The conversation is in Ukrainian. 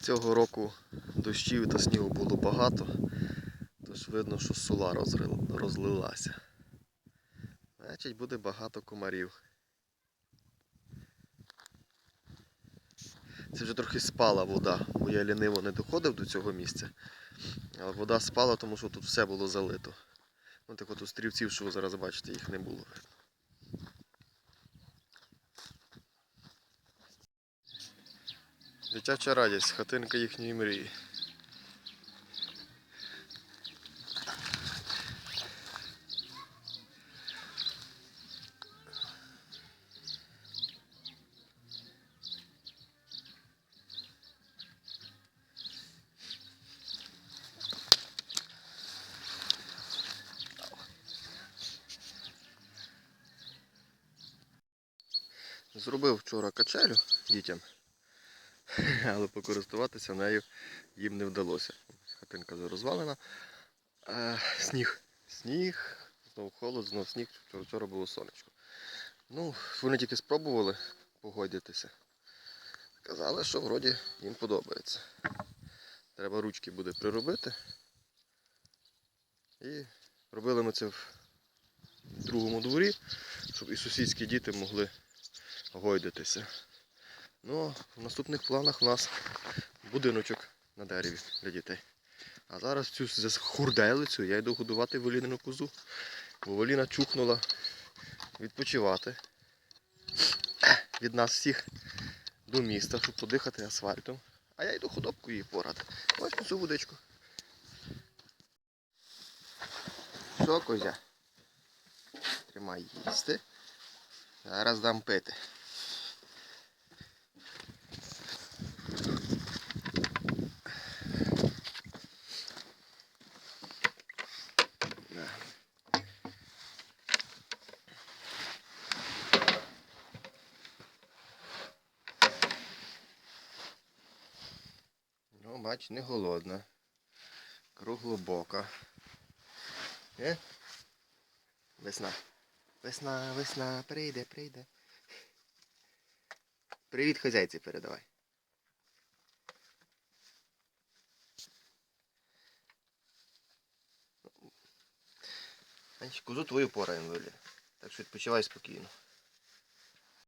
Цього року дощів та снігу було багато, тож видно, що сула розлилася. Значить, буде багато комарів. Це вже трохи спала вода, бо я ліниво не доходив до цього місця. Але вода спала, тому що тут все було залито. Ну так от острівців, що ви зараз бачите, їх не було видно. Дитяча радість, хатинка їхньої мрії. Зробив вчора качелю дітям, але покористуватися нею їм не вдалося. Хатинка вже розвалена. А, сніг. Сніг, знову холод, знову сніг. Вчора, вчора було сонечко. Ну, вони тільки спробували погодитися. Казали, що вроді їм подобається. Треба ручки буде приробити. І робили ми це в другому дворі, щоб і сусідські діти могли гойдатися. Ну, в наступних планах у нас будиночок на дереві для дітей. А зараз цю хурделицю я йду годувати волінину козу. Бо Воліна чухнула відпочивати від нас всіх до міста, щоб подихати асфальтом. А я йду худобку її порати. Ось цю водичку. Що, козя? Тримай їсти. Зараз дам пити. Бач, не голодна. Круглобока. Е? Весна. Весна, весна, прийде, прийде. Привіт хазяйці передавай. Козу твою пораємо, Вилі. Так що відпочивай спокійно.